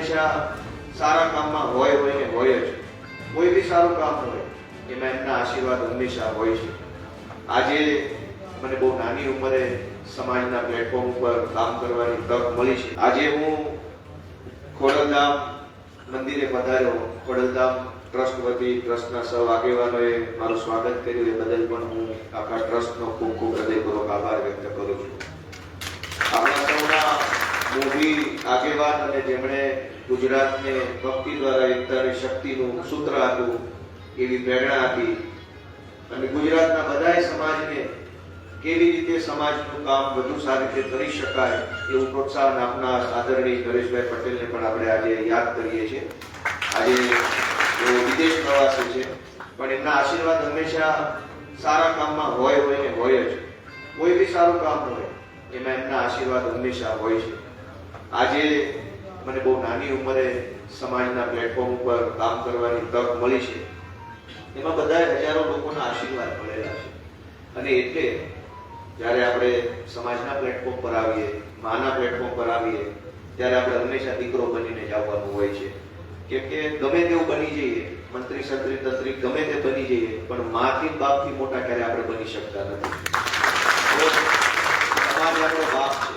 હંમેશા સારા કામમાં હોય હોય ને હોય જ. કોઈ બી સારું કામ હોય, એમાં એમના આશીર્વાદ હંમેશા હોય છે. આજે મને બહુ નાની ઉંમરે સમાજના પ્લેટફોર્મ ઉપર કામ કરવાની તક મળી છે. આજે હું ખોડલધામ મંદિરે પધાર્યો. ખોડલધામ ટ્રસ્ટ વતી ટ્રસ્ટના સૌ આગેવાનોએ મારું સ્વાગત કર્યું. એ બદલ પણ હું આખા ટ્રસ્ટનો ખૂબ ખૂબ હૃદયપૂર્વક આભાર વ્યક્ત કરું છું. મોભી આગેવાન અને જેમણે ગુજરાતને ભક્તિ દ્વારા એકતાની શક્તિનું સૂત્ર આપ્યું, એવી પ્રેરણા આપી. અને ગુજરાતના બધાય સમાજને કેવી રીતે સમાજનું કામ વધુ સારી રીતે કરી શકાય એવું પ્રોત્સાહન આપનાર આદરણીય નરેશભાઈ પટેલને પણ આપણે આજે યાદ કરીએ છીએ. આજે વિદેશ પ્રવાસે છે, પણ એમના આશીર્વાદ હંમેશા સારા કામમાં હોય હોય ને હોય જ. કોઈ બી સારું કામ હોય, એમાં એમના આશીર્વાદ હંમેશા હોય છે. આજે મને બહુ નાની ઉંમરે સમાજના પ્લેટફોર્મ ઉપર કામ કરવાની તક મળી છે. એમાં બધા હજારો લોકોના આશીર્વાદ મળેલા છે. અને એટલે જ્યારે આપણે સમાજના પ્લેટફોર્મ પર આવીએ, માના પ્લેટફોર્મ પર આવીએ, ત્યારે આપણે હંમેશા દીકરો બનીને જવાનું હોય છે. કેમ કે ગમે તેવું બની જઈએ, મંત્રી, સંત્રી, તંત્રી, ગમે તે બની જઈએ, પણ માથી બાપથી મોટા ક્યારે આપણે બની શકતા નથી. સમાજ આપણો બાપ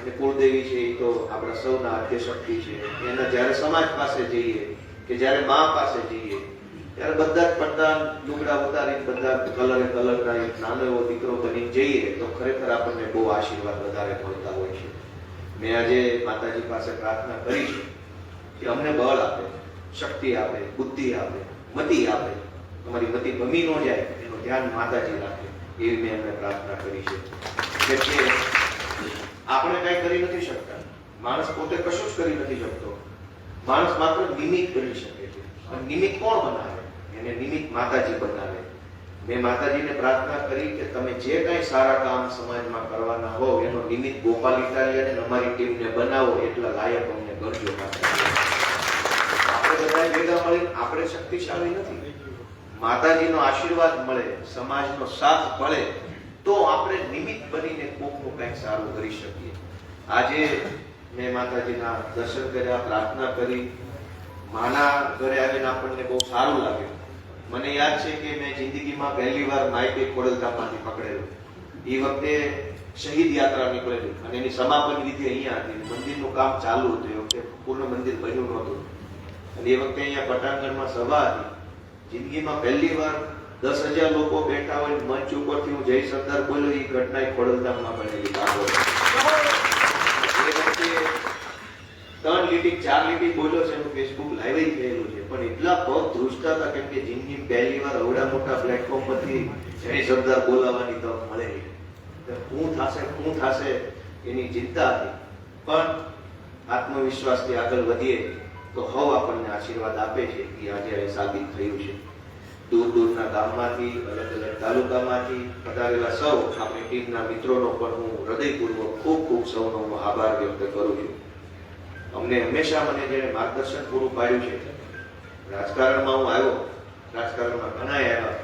અને કુળદેવી છે એ તો આપણા સૌના આદ્ય શક્તિ છે. એના જ્યારે સમાજ પાસે જઈએ કે જ્યારે મા પાસે જઈએ, ત્યારે બધા જ પડદા લુગડા ઉતારી બધા કલરે કલરના એક નાનો એવો દીકરો બની જઈએ તો ખરેખર આપણને બહુ આશીર્વાદ વધારે મળતા હોય છે. મેં આજે માતાજી પાસે પ્રાર્થના કરી છે કે અમને બળ આપે, શક્તિ આપે, બુદ્ધિ આપે, મતિ આપે. તમારી મતિ ભમી ન જાય, એનું ધ્યાન માતાજી રાખે. એવી મેં એમને પ્રાર્થના કરી છે. કે આપણે કઈ કરી નથી શકતા. માણસ પોતે કશું જ કરી નથી શકતો. માણસ માત્ર નિમિત્ત કરી શકે છે. નિમિત્ત કોણ બનાવે? એને નિમિત્ત માતાજી બનાવે. મેં માતાજીને પ્રાર્થના કરી કે તમે જે કઈ સારા કામ સમાજમાં કરવાના હો, એનો નિમિત્ત ગોપાલ ઇટાલી અને અમારી ટીમને બનાવો, એટલા લાયક અમને માતાજી. આપણે બધા ભેગા મળી, આપણે શક્તિશાળી નથી. માતાજીનો આશીર્વાદ મળે, સમાજનો સાથ મળે. તો આપણે નિમિત્ત બનીને કોકનું કંઈક સારું કરી શકીએ. આજે મેં માતાજીના દર્શન કર્યા, પ્રાર્થના કરી. માના ઘરે આવીને આપણને બહુ સારું લાગ્યું. મને યાદ છે કે મેં જિંદગીમાં પહેલી વાર માઇકે ખોડલધામમાંથી પકડેલું. એ વખતે શહીદ યાત્રા નીકળેલી અને એની સમાપન વિધિ અહીંયા હતી. મંદિરનું કામ ચાલુ હતું. એ વખતે પૂર્ણ મંદિર બન્યું નહોતું. અને એ વખતે અહીંયા પટાંગણમાં સભા હતી. જિંદગીમાં પહેલી વાર દસ હજાર લોકો બેઠા હોય મંચ ઉપરથી હું જય સરદાર બોલ્યો એ ઘટના ખોડલધામમાં બનેલી ત્રણ લીટી, ચાર લીટી બોલ્યો છે, એનું ફેસબુક લાઈવ થયેલું છે. પણ એટલા પગ ધ્રુજતા હતા કેમ કે જિંદગી પહેલી વાર અવડા મોટા પ્લેટફોર્મ પરથી જય સરદાર બોલાવવાની તક મળેલી. હું થશે હું થશે એની ચિંતા હતી. પણ આત્મવિશ્વાસથી આગળ વધીએ તો હવ આપણને આશીર્વાદ આપે છે એ આજે સાબિત થયું છે. દૂર દૂરના ગામમાંથી અલગ અલગ તાલુકામાંથી પધારેલા સૌ આપણી ટીમના મિત્રોનો પણ હું હૃદયપૂર્વક ખૂબ ખૂબ સૌનો હું આભાર વ્યક્ત કરું છું. અમને હંમેશા મને જેણે માર્ગદર્શન પૂરું પાડ્યું છે, રાજકારણમાં હું આવ્યો, રાજકારણમાં ઘણા આવ્યા,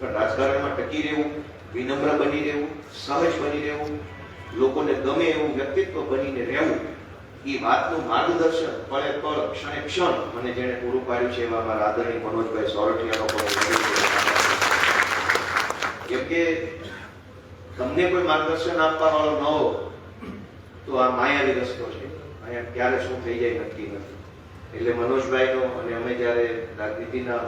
પણ રાજકારણમાં ટકી રહેવું, વિનમ્ર બની રહેવું, સહજ બની રહેવું, લોકોને ગમે એવું વ્યક્તિત્વ બનીને રહેવું એ વાતનું માર્ગદર્શન પળે પળ, ક્ષણે ક્ષણ મને જેણે પૂરું પાડ્યું છે એવા મારા આદરણીય મનોજભાઈ સોરઠિયાનો પણ. કેમ કે તમને કોઈ માર્ગદર્શન આપવા વાળો ન હો તો આ માયાવી રસ્તો છે અહીંયા ક્યારે શું થઈ જાય નક્કી નથી એટલે મનોજભાઈનો અને અમે જ્યારે રાજનીતિના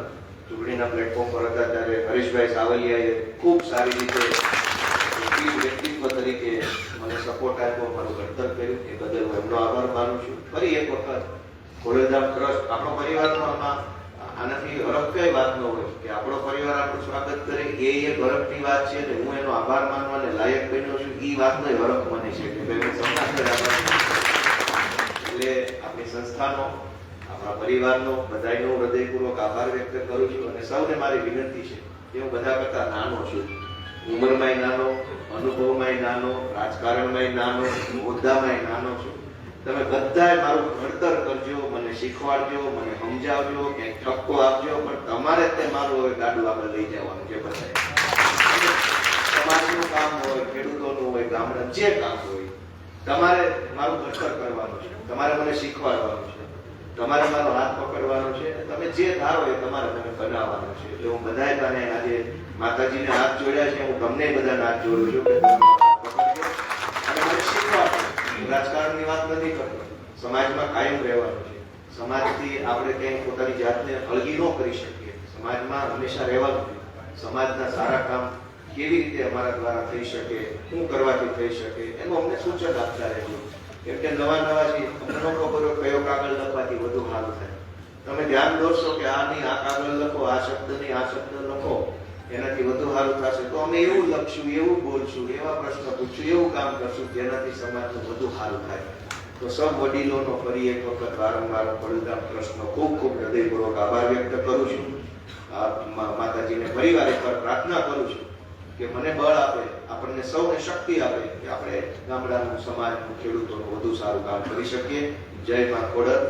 ચૂંટણીના પ્લેટફોર્મ પર હતા ત્યારે હરીશભાઈ સાવલિયાએ ખૂબ સારી રીતે વીર વ્યક્તિત્વ તરીકે મને સપોર્ટ આપ્યો, મારું ઘડતર કર્યું, એ બદલ હું એમનો આભાર માનું છું. ફરી એક વખત ખોડલધામ ટ્રસ્ટ, આપણો પરિવારમાં આમાં આનાથી હરખ કઈ વાત ન હોય, કે આપણો પરિવાર આપણું સ્વાગત કરે, એ એક હરખની વાત છે ને હું એનો આભાર માનવાને લાયક બન્યો છું. એ વાતનો હરખ મને છે કે ભાઈ એટલે આપણી સંસ્થાનો, આપણા પરિવારનો બધાયનો હૃદયપૂર્વક આભાર વ્યક્ત કરું છું અને સૌને મારી વિનંતી છે કે હું બધા કરતા નાનો છું. ઉંમરમાંય નાનો, અનુભવમાંય નાનો, રાજકારણમાંય નાનો હોદ્દામાંય નાનો છું. તમે બધાય મારું ઘડતર કરજો, મને શીખવાડજો, મને સમજાવજો કે ઠપકો આપજો, પણ તમારે તે મારું હવે ગાડું આગળ લઈ જવાનું છે બધાય. સમાજનું કામ હોય, ખેડૂતોનું હોય ગામડા જે કામ હોય, તમારે મારું ઘડતર કરવાનું છે, તમારે મને શીખવાડવાનું છે. તમારે મારો હાથ પકડવાનો છે. તમે જે ધારો એ તમારે તમે બનાવવાનો છે. એટલે હું બધાએ તને આજે માતાજીને હાથ જોડ્યા છે. હું તમને બધાને હાથ જોડું છું કે રાજકારણની વાત નથી કરતો. સમાજમાં કાયમ રહેવાનું છે. સમાજથી આપણે ક્યાંય પોતાની જાતને અળગી ન કરી શકીએ. સમાજમાં હંમેશા રહેવાનું. સમાજના સારા કામ કેવી રીતે અમારા દ્વારા થઈ શકે, શું કરવાથી થઈ શકે, એનું અમને સૂચન આપતા રહેજો. કેમ કે નવા નવા છે અમને ન ખબર કયો કાગળ લખવાથી વધુ સારું થાય. તમે ધ્યાન દોરશો કે આ નહીં, આ કાગળ લખો, આ શબ્દ નહીં, આ શબ્દ લખો, એનાથી વધુ સારું થશે. તો અમે એવું લખશું, એવું બોલશું, એવા પ્રશ્ન પૂછશું, એવું કામ કરશું, જેનાથી સમાજનું વધુ સારું થાય. તો સૌ વડીલોનો ફરી એક વખત વારંવાર પડતા પ્રશ્નો ખૂબ ખૂબ હૃદયપૂર્વક આભાર વ્યક્ત કરું છું. આ ફરી માતાજીને ફરીવાર એકવાર પ્રાર્થના કરું છું. કે મને બળ આપે, આપણને સૌને શક્તિ આપે કે આપણે ગામડાનું સમાજનું ખેડૂતોનું વધુ સારું કામ કરી શકીએ. જય મા ખોડર